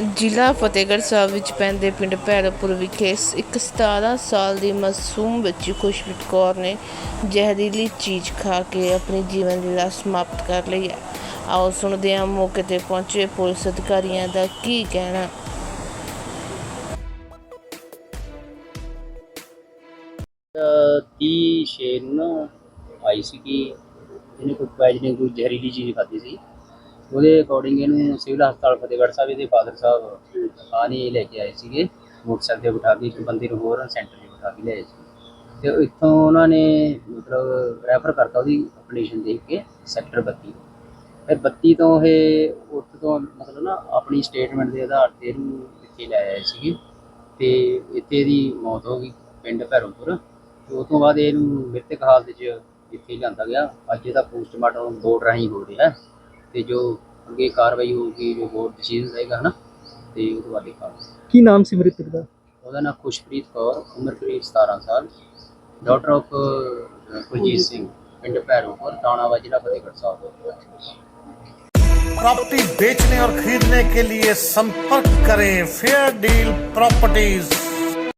ਜ਼ਿਲ੍ਹਾ ਫਤਿਹਗੜ੍ਹ ਸਾਹਿਬ ਵਿੱਚ ਪੈਂਦੇ ਪਿੰਡ ਭੈਰੋਪੁਰ ਵਿਖੇ ਇੱਕ 17 ਸਾਲ ਦੀ ਮਾਸੂਮ ਬੱਚੀ ਖੁਸ਼ਪ੍ਰੀਤ ਕੌਰ ਨੇ ਜ਼ਹਿਰੀਲੀ ਚੀਜ਼ ਖਾ ਕੇ ਆਪਣੀ ਜੀਵਨ ਲੀਲਾ ਸਮਾਪਤ ਕਰ ਲਈ ਹੈ। ਆਓ ਸੁਣਦੇ ਹਾਂ ਮੌਕੇ ਤੇ ਪਹੁੰਚੇ ਪੁਲਿਸ ਅਧਿਕਾਰੀਆਂ ਦਾ ਕੀ ਕਹਿਣਾ। ਤੀਹ ਛੇ ਆਈ ਸੀ ਕਿ ਇਹਨੇ ਕੋਈ ਪੈਜ ਨੇ ਕੋਈ ਜ਼ਹਿਰੀਲੀ ਚੀਜ਼ ਖਾਧੀ ਸੀ? ਉਹਦੇ ਅਕੋਰਡਿੰਗ ਇਹਨੂੰ ਸਿਵਲ ਹਸਪਤਾਲ ਫਤਿਹਗੜ੍ਹ ਸਾਹਿਬ ਦੇ ਫਾਦਰ ਸਾਹਿਬ ਆਣੀ ਲੈ ਕੇ ਆਏ ਸੀਗੇ, ਮੋਟਰਸਾਈਕਲ ਤੇ ਬਿਠਾ ਕੇ, ਇੱਕ ਬੰਦੇ ਨੂੰ ਹੋਰ ਸੈਂਟਰ 'ਚ ਬਿਠਾ ਕੇ ਲਿਆਏ ਸੀ। ਤੇ ਇੱਥੋਂ ਉਹਨਾਂ ਨੇ ਮਤਲਬ ਰੈਫਰ ਕਰਤਾ ਉਹਦੀ ਕੰਡੀਸ਼ਨ ਦੇਖ ਕੇ ਸੈਕਟਰ 32 ਫਿਰ 32 ਤੋਂ ਇਹ ਉੱਥੋਂ ਤੋਂ ਮਤਲਬ ਨਾ ਆਪਣੀ ਸਟੇਟਮੈਂਟ ਦੇ ਆਧਾਰ ਤੇ ਇਹਨੂੰ ਇੱਥੇ ਲੈ ਆਏ ਸੀਗੇ। ਤੇ ਇੱਥੇ ਇਹਦੀ ਮੌਤ ਹੋ ਗਈ ਪਿੰਡ ਭੈਰੋਪੁਰ ਤੇ ਉਸ ਤੋਂ ਬਾਅਦ ਇਹਨੂੰ ਮ੍ਰਿਤਕ ਹਾਲਤ 'ਚ ਇੱਥੇ ਲਿਆਂਦਾ ਗਿਆ। ਅੱਜ ਇਹਦਾ ਪੋਸਟਮਾਰਟਮ ਬੋਰਡ ਰਾਹੀਂ ਹੋ ਰਿਹਾ। ਤੇ ਜੋ ਅੱਗੇ ਕਾਰਵਾਈ ਹੋਊਗੀ ਜੋ ਬੋਰਡ ਡਿਸੀਜਨ ਰਹੇਗਾ ਹਨਾ ਤੇ ਉਹ ਤੋਂ ਬਾਅਦ ਦੇਖਾਂਗੇ ਕੀ ਨਾਮ ਸੀ ਮ੍ਰਿਤਕ ਦਾ ਉਹਦਾ ਨਾਮ ਖੁਸ਼ਪ੍ਰੀਤ ਕੌਰ ਉਮਰ ਕਰੀਬ 17 ਸਾਲ ਡਾਕਟਰ ਆਫ ਕੁਲਜੀਤ ਸਿੰਘ ਪਿੰਡ ਭੈਰੋਪੁਰ ਟਾਣਾਵਾ ਜ਼ਿਲ੍ਹਾ ਫਤਿਹਗੜ੍ਹ ਸਾਹਿਬ प्रॉपर्टी बेचने और खरीदने के लिए संपर्क करें फेयर डील प्रॉपर्टीज